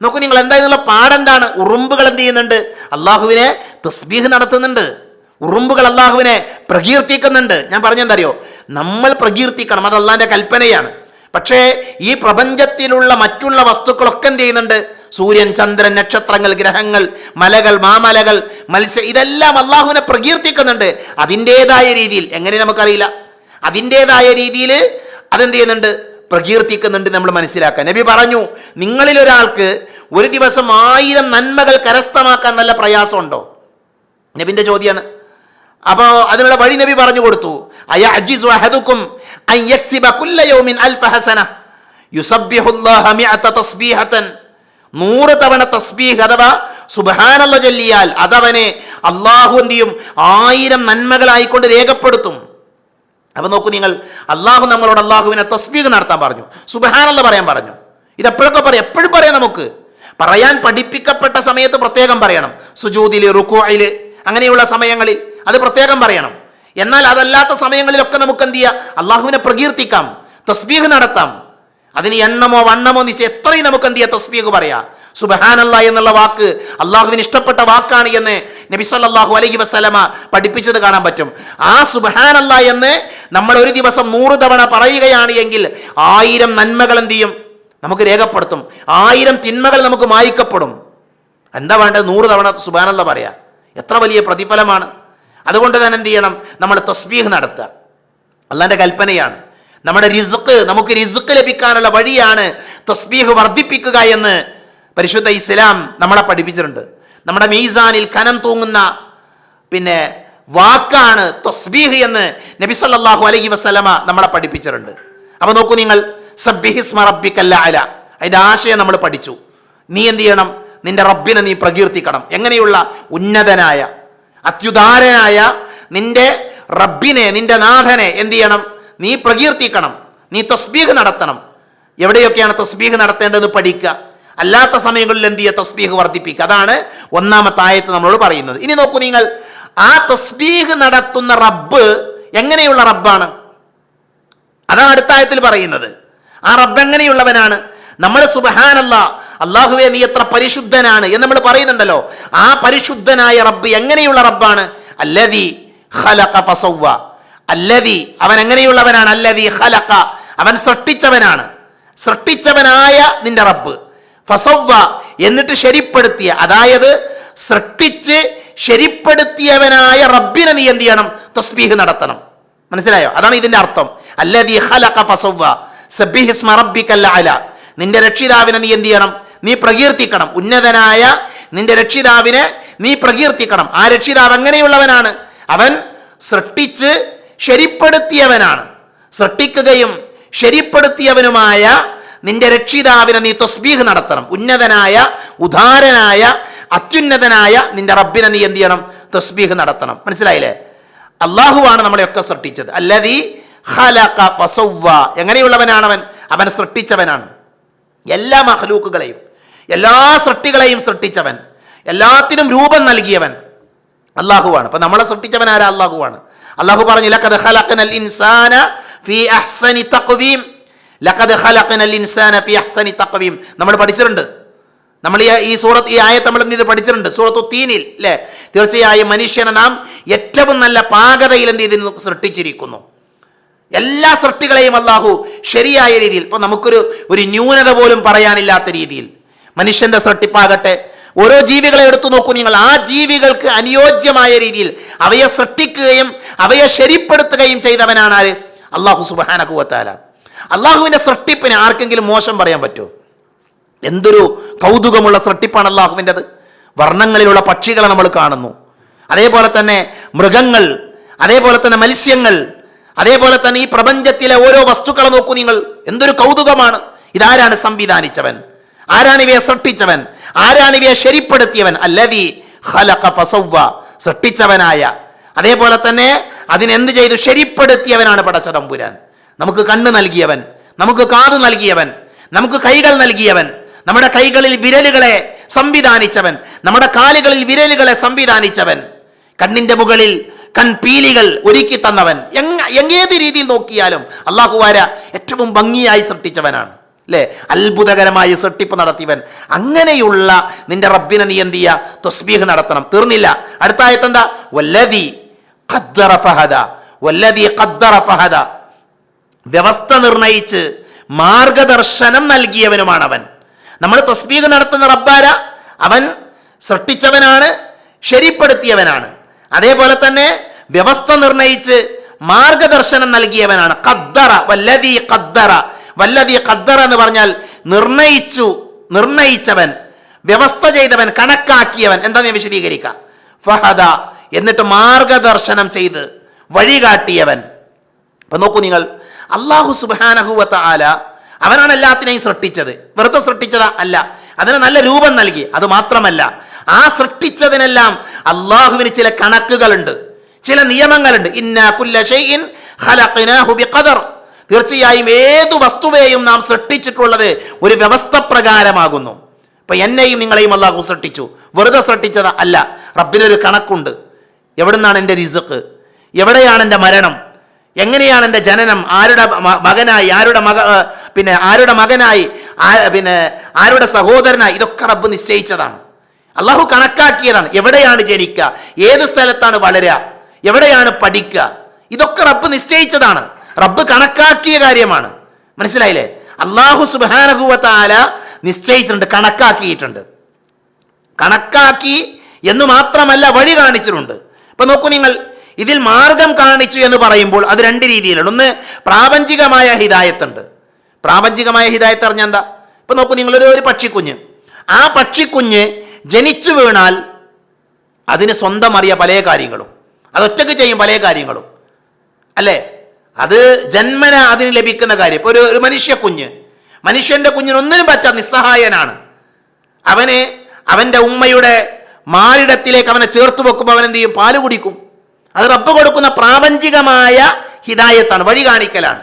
നോക്കൂ നിങ്ങൾ എന്താ ഇതിനുള്ള പാടെന്താണ് ഉറുമ്പുകൾ എന്ത് ചെയ്യുന്നുണ്ട്? അള്ളാഹുവിനെ തസ്ബീഹ് നടത്തുന്നുണ്ട്. ഉറുമ്പുകൾ അള്ളാഹുവിനെ പ്രകീർത്തിക്കുന്നുണ്ട്. ഞാൻ പറഞ്ഞെന്തറിയോ നമ്മൾ പ്രകീർത്തിക്കണം. അത് അള്ളാന്റെ കൽപ്പനയാണ്. പക്ഷേ ഈ പ്രപഞ്ചത്തിലുള്ള മറ്റുള്ള വസ്തുക്കളൊക്കെ എന്ത് ചെയ്യുന്നുണ്ട്? സൂര്യൻ ചന്ദ്രൻ നക്ഷത്രങ്ങൾ ഗ്രഹങ്ങൾ മലകൾ മാമലകൾ മത്സ്യ ഇതെല്ലാം അള്ളാഹുവിനെ പ്രകീർത്തിക്കുന്നുണ്ട്. അതിന്റെതായ രീതിയിൽ എങ്ങനെ നമുക്കറിയില്ല? അതിന്റെതായ രീതിയിൽ അതെന്ത് ചെയ്യുന്നുണ്ട്? പ്രകീർത്തിക്കുന്നുണ്ട് നമ്മൾ മനസ്സിലാക്കാൻ. നബി പറഞ്ഞു നിങ്ങളിൽ ഒരാൾക്ക് ഒരു ദിവസം ആയിരം നന്മകൾ കരസ്ഥമാക്കാൻ നല്ല പ്രയാസമുണ്ടോ? നബിന്റെ ചോദ്യമാണ് അപ്പോൾ അതിനുള്ള വഴി നബി പറഞ്ഞു കൊടുത്തു. അയ അജിസു അഹദുക്കും നൂറ് തവണ തസ്ബീഹ് അഥവാ സുബ്ഹാനല്ല ചൊല്ലിയാൽ അതവനെ അള്ളാഹു എന്ത് ചെയ്യും? ആയിരം നന്മകളായിക്കൊണ്ട് രേഖപ്പെടുത്തും. അപ്പൊ നോക്കൂ നിങ്ങൾ അള്ളാഹു നമ്മളോട് അള്ളാഹുവിനെ തസ്ബീഹ് നടത്താൻ പറഞ്ഞു. സുബഹാനല്ല പറയാൻ പറഞ്ഞു. ഇത് എപ്പോഴൊക്കെ പറയാം? എപ്പോഴും പറയാം നമുക്ക്. പറയാൻ പഠിപ്പിക്കപ്പെട്ട സമയത്ത് പ്രത്യേകം പറയണം. സുജൂതിൽ റുക്കുയിൽ അങ്ങനെയുള്ള സമയങ്ങളിൽ അത് പ്രത്യേകം പറയണം. എന്നാൽ അതല്ലാത്ത സമയങ്ങളിലൊക്കെ നമുക്ക് എന്ത് ചെയ്യാം? അള്ളാഹുവിനെ പ്രകീർത്തിക്കാം തസ്ബീഹ് നടത്താം. അതിന് എണ്ണമോ വണ്ണമോ നിശ്ചയം എത്രയും നമുക്ക് എന്ത് ചെയ്യാം? തസ്ബീഹ് പറയാം. സുബഹാനല്ല എന്നുള്ള വാക്ക് അള്ളാഹുവിന് ഇഷ്ടപ്പെട്ട വാക്കാണ് എന്ന് നബി സല്ലല്ലാഹു അലൈഹി വസല്ലമ പഠിപ്പിച്ചത് കാണാൻ പറ്റും. ആ സുബഹാനല്ല എന്ന് നമ്മൾ ഒരു ദിവസം നൂറ് തവണ പറയുകയാണ് എങ്കിൽ ആയിരം നന്മകൾ എന്ത് ചെയ്യും? നമുക്ക് രേഖപ്പെടുത്തും. ആയിരം തിന്മകൾ നമുക്ക് മായ്ക്കപ്പെടും. എന്താ വേണ്ടത്? നൂറ് തവണ സുബാനല്ല പറയാ. എത്ര വലിയ പ്രതിഫലമാണ്. അതുകൊണ്ട് തന്നെ എന്ത് ചെയ്യണം? നമ്മൾ തസ്ബീഹ് നടത്തുക. അള്ളാന്റെ കൽപ്പനയാണ്. നമ്മുടെ റിസുക്ക് നമുക്ക് റിസുക്ക് ലഭിക്കാനുള്ള വഴിയാണ് തസ്ബീഹ് വർദ്ധിപ്പിക്കുക എന്ന് പരിശുദ്ധ ഇസ്ലാം നമ്മളെ പഠിപ്പിച്ചിട്ടുണ്ട്. നമ്മുടെ മീസാനിൽ കനം തൂങ്ങുന്ന പിന്നെ വാക്കാണ് തസ്ബീഹ് എന്ന് നബി സല്ലാഹു അലൈഹി വസല്ലമ നമ്മളെ പഠിപ്പിച്ചിട്ടുണ്ട്. അപ്പോൾ നോക്കൂ നിങ്ങൾ സബ്ബിഹിസ്മ റബ്ബിക്കല്ല അല അതിന്റെ ആശയം നമ്മൾ പഠിച്ചു. നീ എന്ത് ചെയ്യണം? നിന്റെ റബ്ബിനെ നീ പ്രകീർത്തിക്കണം. എങ്ങനെയുള്ള ഉന്നതനായ അത്യുദാരനായ നിന്റെ റബ്ബിനെ നിന്റെ നാഥനെ എന്തു ചെയ്യണം? നീ പ്രകീർത്തിക്കണം. നീ തസ്ബീഹ് നടത്തണം. എവിടെയൊക്കെയാണ് തസ്ബീഹ് നടത്തേണ്ടത് പഠിക്കുക അല്ലാത്ത സമയങ്ങളിൽ എന്ത് ചെയ്യുക? തസ്ബീഹ് വർദ്ധിപ്പിക്കുക അതാണ് ഒന്നാമത്തെ ആയത്ത് നമ്മളോട് പറയുന്നത്. ഇനി നോക്കൂ നിങ്ങൾ. ആ തസ്ബീഹ് നടത്തുന്ന റബ്ബ് എങ്ങനെയുള്ള റബ്ബാണ്? അതാണ് അടുത്ത ആയത്തിൽ പറയുന്നത്. ആ റബ്ബ് എങ്ങനെയുള്ളവനാണ്? നമ്മൾ സുബഹാനല്ല അള്ളാഹുവെ നീ എത്ര പരിശുദ്ധനാണ് എന്ന് നമ്മൾ പറയുന്നുണ്ടല്ലോ. ആ പരിശുദ്ധനായ റബ്ബ് എങ്ങനെയുള്ള റബ്ബാണ്? അല്ലതി ഖലഖ ഫസവ്വ. അല്ലതി അവൻ എങ്ങനെയുള്ളവനാണ്? അല്ലതി ഖലഖ. അവൻ സൃഷ്ടിച്ചവനാണ്. സൃഷ്ടിച്ചവനായ നിന്റെ റബ്ബ്. ഫസവ്വ എന്നിട്ട് ശരിപ്പെടുത്തിയ അതായത് സൃഷ്ടിച്ച് ശരിപ്പെടുത്തിയവനായ റബ്ബിനെ നീ എന്ത് ചെയ്യണം? തസ്ബീഹ് നടത്തണം. മനസ്സിലായോ? അതാണ് ഇതിന്റെ അർത്ഥം. അല്ലതി ഖലഖ ഫസവ്വ. സബ്ബിഹിസ്മ റബ്ബിക്കല്ല അല നിന്റെ രക്ഷിതാവിനെ നീ എന്ത് ചെയ്യണം? നീ പ്രകീർത്തിക്കണം. ഉന്നതനായ നിന്റെ രക്ഷിതാവിനെ നീ പ്രകീർത്തിക്കണം. ആ രക്ഷിതാവ് എങ്ങനെയുള്ളവനാണ് അവൻ സൃഷ്ടിച്ച് ശരിപ്പെടുത്തിയവനാണ്. സൃഷ്ടിക്കുകയും ശരിപ്പെടുത്തിയവനുമായ നിന്റെ രക്ഷിതാവിനെ നീ തസ്ബീഹ് നടത്തണം. ഉന്നതനായ ഉദാരനായ അത്യുന്നതനായ നിന്റെ റബ്ബിനെ നീ എന്ത് ചെയ്യണം? തസ്ബീഹ് നടത്തണം. മനസ്സിലായില്ലേ? അള്ളാഹുവാണ് നമ്മളെയൊക്കെ സൃഷ്ടിച്ചത്. അല്ലതീ ഖലഖ ഫസവ്വ എങ്ങനെയുള്ളവനാണ് അവൻ അവൻ സൃഷ്ടിച്ചവനാണ്. എല്ലാ മഹലൂക്കുകളെയും എല്ലാ സൃഷ്ടികളെയും സൃഷ്ടിച്ചവൻ എല്ലാത്തിനും രൂപം നൽകിയവൻ അള്ളാഹുവാണ് അപ്പൊ നമ്മളെ സൃഷ്ടിച്ചവൻ ആരാ? അള്ളാഹുവാണ് അള്ളാഹു പറഞ്ഞു ലഖദ് ഖലഖനൽ ഇൻസാന ഫീ അഹ്സനി തഖ്വീം. ലഖദ് ഖലഖനൽ ഇൻസാന ഫീ അഹ്സനി തഖ്വീം. നമ്മൾ പഠിച്ചിട്ടുണ്ട്. നമ്മൾ ഈ സൂറത്ത് ഈ ആയത്ത് നമ്മൾ എന്ത് പഠിച്ചിട്ടുണ്ട്? സൂറത്തു തീനിൽ അല്ലേ തീർച്ചയായും മനുഷ്യനെ നാം ഏറ്റവും നല്ല പാകതയിൽ എന്ത് ചെയ്തിരുന്നു? സൃഷ്ടിച്ചിരിക്കുന്നു. എല്ലാ സൃഷ്ടികളെയും അള്ളാഹു ശരിയായ രീതിയിൽ ഇപ്പൊ നമുക്കൊരു ഒരു ന്യൂനത പോലും പറയാനില്ലാത്ത രീതിയിൽ മനുഷ്യന്റെ സൃഷ്ടിപ്പാകട്ടെ ഓരോ ജീവികളെ എടുത്തു നോക്കൂ നിങ്ങൾ ആ ജീവികൾക്ക് അനുയോജ്യമായ രീതിയിൽ അവയെ സൃഷ്ടിക്കുകയും അവയെ ശരിപ്പെടുത്തുകയും ചെയ്തവനാണ് ആര്? അള്ളാഹു സുബാനകുവത്താല അള്ളാഹുവിന്റെ സൃഷ്ടിപ്പിന് ആർക്കെങ്കിലും മോശം പറയാൻ പറ്റുമോ? എന്തൊരു കൗതുകമുള്ള സൃഷ്ടിപ്പാണ് അള്ളാഹുവിന്റെത് വർണങ്ങളിലുള്ള പക്ഷികളെ നമ്മൾ കാണുന്നു. അതേപോലെ തന്നെ മൃഗങ്ങൾ അതേപോലെ തന്നെ മത്സ്യങ്ങൾ അതേപോലെ തന്നെ ഈ പ്രപഞ്ചത്തിലെ ഓരോ വസ്തുക്കളെ നോക്കൂ നിങ്ങൾ. എന്തൊരു കൗതുകമാണ്. ഇതാരാണ് സംവിധാനിച്ചവൻ? ആരാണ് ഇവയെ സൃഷ്ടിച്ചവൻ? ആരാണ് ഇവയെ ശരിപ്പെടുത്തിയവൻ? അല്ലവി ഖലഖ ഫസവ്വ. സൃഷ്ടിച്ചവനായ. അതേപോലെ തന്നെ അതിനെന്ത് ചെയ്തു? ശരിപ്പെടുത്തിയവനാണ് പടച്ച തമ്പുരാൻ നമുക്ക് കണ്ണ് നൽകിയവൻ നമുക്ക് കാത് നൽകിയവൻ നമുക്ക് കൈകൾ നൽകിയവൻ നമ്മുടെ കൈകളിൽ വിരലുകളെ സംവിധാനിച്ചവൻ നമ്മുടെ കാലുകളിൽ വിരലുകളെ സംവിധാനിച്ചവൻ. കണ്ണിന്റെ മുകളിൽ കൺപീലികൾ ഒരുക്കി തന്നവൻ. എങ്ങ എങ്ങേത് രീതിയിൽ നോക്കിയാലും അള്ളാഹുവാര ഏറ്റവും ഭംഗിയായി സൃഷ്ടിച്ചവനാണ്. അല്ലേ അത്ഭുതകരമായ സൃഷ്ടിപ്പ് നടത്തിയവൻ. അങ്ങനെയുള്ള നിന്റെ റബ്ബിനെ നീ എന്ത് ചെയ്യുക തസ്ബീഹ് നടത്തണം. തീർന്നില്ല. അടുത്ത ആയത്ത് എന്താ വല്ലതി ഖദ്ദറ ഫഹദ. ഖദ്ദറ ഫഹദ. വ്യവസ്ഥ നിർണയിച്ച് മാർഗദർശനം നൽകിയവനുമാണ് അവൻ നമ്മൾ തസ്ബീഹ് നടത്തുന്ന റബ്ബാര? അവൻ സൃഷ്ടിച്ചവനാണ് ശരിപ്പെടുത്തിയവനാണ്. അതേപോലെ തന്നെ വ്യവസ്ഥ നിർണയിച്ച് മാർഗദർശനം നൽകിയവനാണ് ഖദ്ദറ വല്ലതി ഖദ്ദറ. വല്ലതി ഖദ്ദറ എന്ന് പറഞ്ഞാൽ നിർണയിച്ചു നിർണയിച്ചവൻ വ്യവസ്ഥ ചെയ്തവൻ കണക്കാക്കിയവൻ. എന്താ ഞാൻ വിശദീകരിക്കാം ഫഹദ എന്നിട്ട് മാർഗദർശനം ചെയ്ത് വഴികാട്ടിയവൻ. അപ്പൊ നോക്കൂ നിങ്ങൾ. അള്ളാഹു സുബാനഹുവത്ത ആല അവനാണ് എല്ലാത്തിനെയും സൃഷ്ടിച്ചത്. വെറുതെ സൃഷ്ടിച്ചതാ അല്ല. അതിന് നല്ല രൂപം നൽകി. അത് മാത്രമല്ല ആ സൃഷ്ടിച്ചതിനെല്ലാം അള്ളാഹുവിന് ചില കണക്കുകളുണ്ട് ചില നിയമങ്ങളുണ്ട്. തീർച്ചയായും ഏതു വസ്തുവേയും നാം സൃഷ്ടിച്ചിട്ടുള്ളത് ഒരു വ്യവസ്ഥ പ്രകാരമാകുന്നു. ഇപ്പൊ എന്നെയും നിങ്ങളെയും അള്ളാഹു സൃഷ്ടിച്ചു. വെറുതെ സൃഷ്ടിച്ചത് അല്ല. റബ്ബിനൊരു കണക്കുണ്ട്. എവിടുന്നാണ് എന്റെ റിസക്ക് എവിടെയാണ് എന്റെ മരണം? എങ്ങനെയാണ് എന്റെ ജനനം? ആരുടെ മകനായി? ആരുടെ മക പിന്നെ ആരുടെ മകനായി? പിന്നെ ആരുടെ സഹോദരനായി? ഇതൊക്കെ റബ്ബ് നിശ്ചയിച്ചതാണ്. അള്ളാഹു കണക്കാക്കിയതാണ് എവിടെയാണ് ജനിക്കുക ഏത് സ്ഥലത്താണ് വളരുക എവിടെയാണ് പഠിക്കുക. ഇതൊക്കെ റബ്ബ് നിശ്ചയിച്ചതാണ്. റബ്ബ് കണക്കാക്കിയ കാര്യമാണ്. മനസ്സിലായില്ലേ? അള്ളാഹു സുബാനഹുവത്താല നിശ്ചയിച്ചിട്ടുണ്ട് കണക്കാക്കിയിട്ടുണ്ട്. കണക്കാക്കി എന്ന് മാത്രമല്ല വഴി കാണിച്ചിട്ടുണ്ട്. ഇപ്പൊ നോക്കൂ നിങ്ങൾ ഇതിൽ മാർഗം കാണിച്ചു എന്ന് പറയുമ്പോൾ അത് രണ്ട് രീതിയിലാണ് ഒന്ന് പ്രാപഞ്ചികമായ ഹിതായത്തുണ്ട് പ്രാപഞ്ചികമായ ഹിദായത്ത് അറിഞ്ഞെന്താ ഇപ്പൊ നോക്കൂ നിങ്ങളൊരു ഒരു പക്ഷിക്കുഞ്ഞ്. ആ പക്ഷിക്കുഞ്ഞ് ജനിച്ചു വീണാൽ അതിന് സ്വന്തം അറിയ പല കാര്യങ്ങളും. അതൊറ്റക്ക് ചെയ്യും പല കാര്യങ്ങളും. അല്ലേ? അത് ജന്മന അതിന് ലഭിക്കുന്ന കാര്യം. ഇപ്പോൾ ഒരു ഒരു മനുഷ്യ കുഞ്ഞ്. മനുഷ്യന്റെ കുഞ്ഞിന് ഒന്നിനും പറ്റാ നിസ്സഹായനാണ്. അവനെ അവന്റെ ഉമ്മയുടെ മാറിടത്തിലേക്ക് അവനെ ചേർത്ത് വെക്കുമ്പോൾ അവൻ എന്ത് ചെയ്യും? പാൽ കുടിക്കും. അത് റബ്ബ് കൊടുക്കുന്ന പ്രാപഞ്ചികമായ ഹിതായത്താണ് വഴി കാണിക്കലാണ്.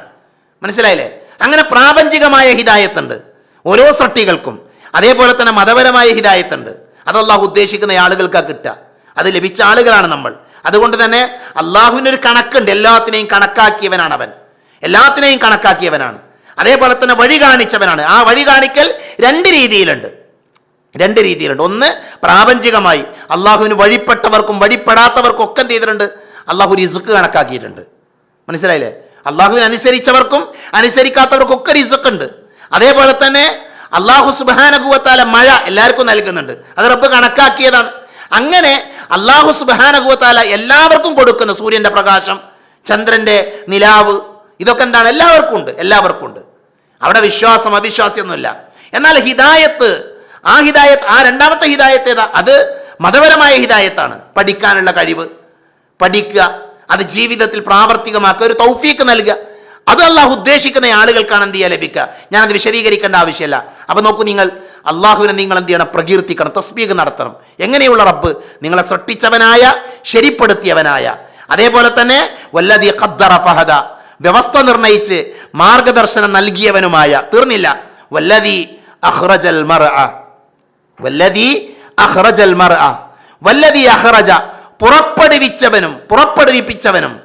മനസ്സിലായില്ലേ? അങ്ങനെ പ്രാപഞ്ചികമായ ഹിതായത്തുണ്ട് ഓരോ സൃഷ്ടികൾക്കും. അതേപോലെ തന്നെ മതപരമായ ഹിദായത്തുണ്ട്. അത് അള്ളാഹു ഉദ്ദേശിക്കുന്ന ആളുകൾക്കാ കിട്ടുക. അത് ലഭിച്ച ആളുകളാണ് നമ്മൾ. അതുകൊണ്ട് തന്നെ അള്ളാഹുവിന്റെ ഒരു കണക്കുണ്ട്. എല്ലാത്തിനെയും കണക്കാക്കിയവനാണ് അവൻ എല്ലാത്തിനെയും കണക്കാക്കിയവനാണ്. അതേപോലെ തന്നെ വഴി കാണിച്ചവനാണ്. ആ വഴി കാണിക്കൽ രണ്ട് രീതിയിലുണ്ട്. രണ്ട് രീതിയിലുണ്ട്. ഒന്ന് പ്രാപഞ്ചികമായി. അള്ളാഹുവിന് വഴിപ്പെട്ടവർക്കും വഴിപ്പെടാത്തവർക്കും ഒക്കെ ചെയ്തിട്ടുണ്ട്? അള്ളാഹു റിസുക്ക് കണക്കാക്കിയിട്ടുണ്ട്. മനസ്സിലായില്ലേ? അള്ളാഹുവിന് അനുസരിച്ചവർക്കും അനുസരിക്കാത്തവർക്കും ഒക്കെ റിസുക്ക് ഉണ്ട്. അതേപോലെ തന്നെ അള്ളാഹു സുബാനകുവത്താല മഴ എല്ലാവർക്കും നൽകുന്നുണ്ട്. അത് റബ്ബ് കണക്കാക്കിയതാണ്. അങ്ങനെ അള്ളാഹു സുബാനകുവത്താല എല്ലാവർക്കും കൊടുക്കുന്ന സൂര്യന്റെ പ്രകാശം ചന്ദ്രന്റെ നിലാവ് ഇതൊക്കെ എന്താണ്? എല്ലാവർക്കും ഉണ്ട് എല്ലാവർക്കും ഉണ്ട്. അവിടെ വിശ്വാസം അവിശ്വാസമൊന്നുമില്ല എന്നാൽ ഹിദായത്ത് ആ ഹിദായത്ത് ആ രണ്ടാമത്തെ ഹിദായത്ത് ഏതാ? അത് മതപരമായ ഹിദായത്താണ്. പഠിക്കാനുള്ള കഴിവ് പഠിക്കുക അത് ജീവിതത്തിൽ പ്രാവർത്തികമാക്കുക ഒരു തൗഫീക്ക് നൽകുക. അത് അള്ളാഹു ഉദ്ദേശിക്കുന്ന ആളുകൾക്കാണ് എന്ത് ചെയ്യാൻ ലഭിക്കുക? ഞാനത് വിശദീകരിക്കേണ്ട ആവശ്യമില്ല. അപ്പൊ നോക്കൂ നിങ്ങൾ അള്ളാഹുവിനെ നിങ്ങൾ എന്ത് ചെയ്യണം? പ്രകീർത്തിക്കണം തസ്ബീഖ് നടത്തണം. എങ്ങനെയുള്ള റബ്ബ്? നിങ്ങളെ സൃഷ്ടിച്ചവനായ ശരിപ്പെടുത്തിയവനായ. അതേപോലെ തന്നെ വല്ലതി ഖദ്ദറ ഫഹദ. വ്യവസ്ഥ നിർണയിച്ച് മാർഗദർശനം നൽകിയവനുമായ. തീർന്നില്ല. വല്ലതി അഹ്റജൽ വല്ലതി അഹ്റജൽ വല്ലതി അഹ്റജ പുറപ്പെടുവിച്ചവനും പുറപ്പെടുവിപ്പിച്ചവനും.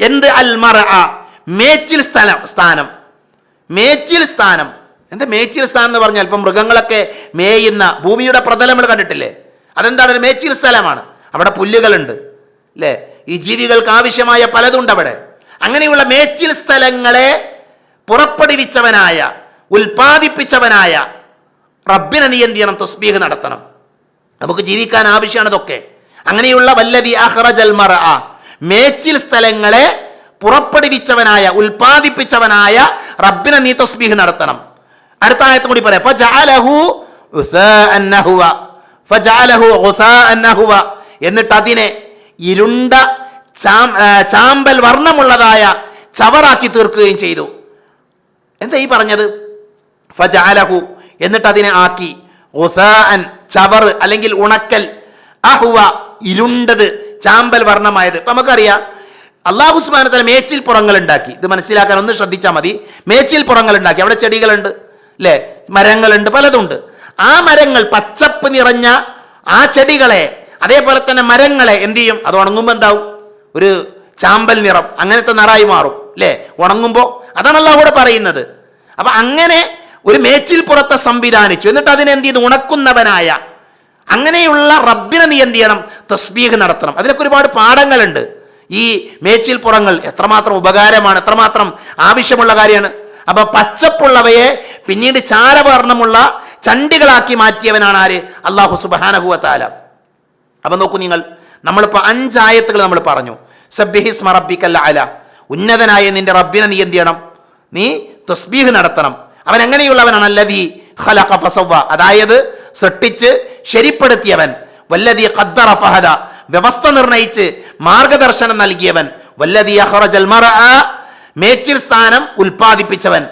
എന്ത് അൽ മർഅ? മേച്ചിൽ സ്ഥലം സ്ഥാനം. മേച്ചിൽ സ്ഥാനം. എന്താ മേച്ചിൽ സ്ഥാനം എന്ന് പറഞ്ഞാൽ ഇപ്പം മൃഗങ്ങളൊക്കെ മേയുന്ന ഭൂമിയുടെ പ്രതലം നമ്മൾ കണ്ടിട്ടില്ലേ? അതെന്താണ്? ഒരു മേച്ചിൽ സ്ഥലമാണ്. അവിടെ പുല്ലുകളുണ്ട് അല്ലേ ഈ ജീവികൾക്ക് ആവശ്യമായ പലതുണ്ട് അവിടെ. അങ്ങനെയുള്ള മേച്ചിൽ സ്ഥലങ്ങളെ പുറപ്പെടുവിച്ചവനായ ഉൽപ്പാദിപ്പിച്ചവനായ റബ്ബിനെ നിയന്ത്രണം തസ്ബീഹ് നടത്തണം. നമുക്ക് ജീവിക്കാൻ ആവശ്യമാണ് ഇതൊക്കെ. അങ്ങനെയുള്ള വല്ലതി അഹ്റജൽ മർഅ മേച്ചിൽ സ്ഥലങ്ങളെ പുറപ്പെടുവിച്ചവനായ ഉൽപാദിപ്പിച്ചവനായ റബ്ബിനെ നീ തസ്ബീഹ് നടത്തണം. അടുത്ത ആയത്തും കൂടി പറയാം. എന്നിട്ട് അതിനെ ഇരുണ്ട ചാമ്പൽ വർണമുള്ളതായ ചവറാക്കി തീർക്കുകയും ചെയ്തു. എന്താ ഈ പറഞ്ഞത്? ഫജാലഹു എന്നിട്ട് അതിനെ ആക്കി ചവർ അല്ലെങ്കിൽ ഉണക്കൽ അഹുവ ഇരുണ്ടത് ചാമ്പൽ വർണമായത്. ഇപ്പൊ നമുക്കറിയാം അള്ളാഹു സുബാനത്തല മേച്ചിൽ പുറങ്ങൾ ഉണ്ടാക്കി. ഇത് മനസ്സിലാക്കാൻ ഒന്ന് ശ്രദ്ധിച്ചാൽ മതി. മേച്ചിൽ പുറങ്ങൾ ഉണ്ടാക്കി. അവിടെ ചെടികളുണ്ട് അല്ലേ മരങ്ങളുണ്ട് പലതുണ്ട്. ആ മരങ്ങൾ പച്ചപ്പ് നിറഞ്ഞ ആ ചെടികളെ അതേപോലെ തന്നെ മരങ്ങളെ എന്ത് ചെയ്യും? അത് ഉണങ്ങുമ്പോൾ എന്താവും? ഒരു ചാമ്പൽ നിറം. അങ്ങനത്തെ നിറായി മാറും അല്ലേ ഉണങ്ങുമ്പോൾ അതാണ് ഇവിടെ പറയുന്നത്. അപ്പൊ അങ്ങനെ ഒരു മേച്ചിൽ പുറത്തെ സംവിധാനിച്ചു. എന്നിട്ട് അതിനെ എന്ത് ചെയ്തു? ഉണക്കുന്നവനായ. അങ്ങനെയുള്ള റബ്ബിനെ നീ എന്ത് ചെയ്യണം? തസ്ബീഹ് നടത്തണം. അതിലൊക്കെ ഒരുപാട് പാഠങ്ങളുണ്ട്. ഈ മേച്ചിൽ പുറങ്ങൾ എത്രമാത്രം ഉപകാരമാണ് എത്രമാത്രം ആവശ്യമുള്ള കാര്യമാണ്. അപ്പൊ പച്ചപ്പുള്ളവയെ പിന്നീട് ചാരവർണമുള്ള ചണ്ടികളാക്കി മാറ്റിയവനാണ് ആര്? അള്ളാഹു സുബാനഹുവത്താല അപ്പൊ നോക്കൂ നിങ്ങൾ നമ്മളിപ്പോ അഞ്ചായത്തുകൾ നമ്മൾ പറഞ്ഞു. സബ്ബിഹിസ്മറബിക്കല്ല അല ഉന്നതനായ നിന്റെ റബ്ബിനെ നീ എന്ത് ചെയ്യണം നീ തസ്ബീഹ് നടത്തണം. അവൻ എങ്ങനെയുള്ളവനാണ് അല്ലതി ഖലഖ ഫസവ അതായത് സൃഷ്ടിച്ച് ശരിപ്പെടുത്തിയവൻ. വല്ലതി ഖദ്ദറ ഫഹദ. വ്യവസ്ഥ നിർണയിച്ച് മാർഗദർശനം നൽകിയവൻ വല്ലതി അഹ്റജൽ മേച്ചിൽ സ്ഥാനം ഉൽപ്പാദിപ്പിച്ചവൻ.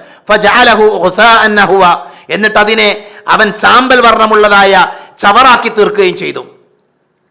എന്നിട്ട് അതിനെ അവൻ ചാമ്പൽ വർണമുള്ളതായ ചവറാക്കി തീർക്കുകയും ചെയ്തു.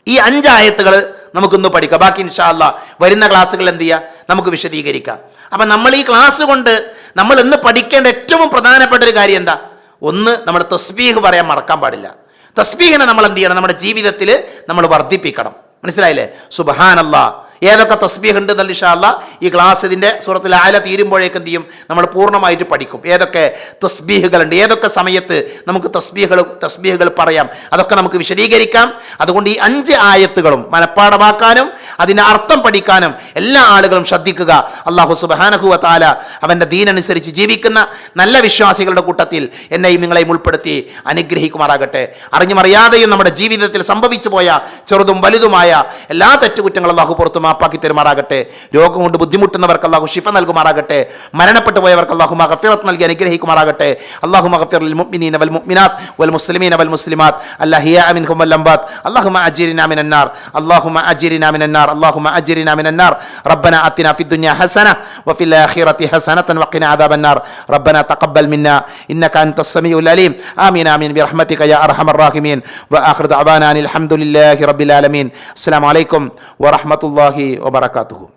ഈ അഞ്ചായത്തുകൾ നമുക്കൊന്ന് പഠിക്കാം. ബാക്കി ഇൻഷാല്ല വരുന്ന ക്ലാസ്സുകൾ എന്ത് ചെയ്യുക നമുക്ക് വിശദീകരിക്കാം. അപ്പം നമ്മൾ ഈ ക്ലാസ് കൊണ്ട് നമ്മൾ ഇന്ന് പഠിക്കേണ്ട ഏറ്റവും പ്രധാനപ്പെട്ട ഒരു കാര്യം എന്താ? ഒന്ന് നമ്മൾ തസ്ബീഹ് പറയാൻ മറക്കാൻ പാടില്ല. തസ്ബീഹിനെ നമ്മൾ എന്ത് ചെയ്യണം? നമ്മുടെ ജീവിതത്തിൽ നമ്മൾ വർദ്ധിപ്പിക്കണം. മനസ്സിലായില്ലേ? സുബഹാനല്ലാ. ഏതൊക്കെ തസ്ബീഹ് ഉണ്ട് എന്നല്ല ഇഷാല്ല ഈ ക്ലാസ് ഇതിന്റെ സൂറത്തിൽ ആല തീരുമ്പോഴേക്ക് എന്ത് ചെയ്യും? നമ്മൾ പൂർണമായിട്ട് പഠിക്കും. ഏതൊക്കെ തസ്ബീഹുകളുണ്ട്? ഏതൊക്കെ സമയത്ത് നമുക്ക് തസ്ബീഹുകൾ തസ്ബീഹുകൾ പറയാം? അതൊക്കെ നമുക്ക് വിശദീകരിക്കാം. അതുകൊണ്ട് ഈ അഞ്ച് ആയത്തുകളും മനഃപ്പാടമാക്കാനും അതിന്റെ അർത്ഥം പഠിക്കാനും എല്ലാ ആളുകളും ശ്രദ്ധിക്കുക. അള്ളാഹു സുബാനഹുവ താല അവന്റെ ദീനനുസരിച്ച് ജീവിക്കുന്ന നല്ല വിശ്വാസികളുടെ കൂട്ടത്തിൽ എന്നെയും നിങ്ങളെയും ഉൾപ്പെടുത്തി അനുഗ്രഹിക്കുമാറാകട്ടെ. അറിഞ്ഞുമറിയാതെയും നമ്മുടെ ജീവിതത്തിൽ സംഭവിച്ചു പോയ ചെറുതും വലുതുമായ എല്ലാ തെറ്റുകുറ്റങ്ങളും അള്ളാഹു പുറത്തു മാപ്പാക്കി തരുമാറാകട്ടെ രോഗം കൊണ്ട് ബുദ്ധിമുട്ടുന്നവർക്ക് അള്ളാഹു ഷിഫ നൽകുമാറാകട്ടെ മരണപ്പെട്ടു പോയവർക്ക് അള്ളാഹു മഹഫിറത്ത് നൽകി അനുഗ്രഹിക്കുമാറാകട്ടെ അള്ളാഹു മഹഫിർ المؤمنين والمؤمنات والمسلمين والمسلمات الأحياء منهم والأموات اللهم أجرنا من النار اللهم أجرنا من النار اللهم أجرنا من النار ربنا آتنا في الدنيا حسنة وفي الآخرة حسنة وقنا عذاب النار ربنا تقبل منا إنك أنت السميع العليم آمين آمين برحمتك يا أرحم الراحمين وآخر دعوانا أن الحمد لله رب العالمين السلام عليكم ورحمة الله warahmatullahi.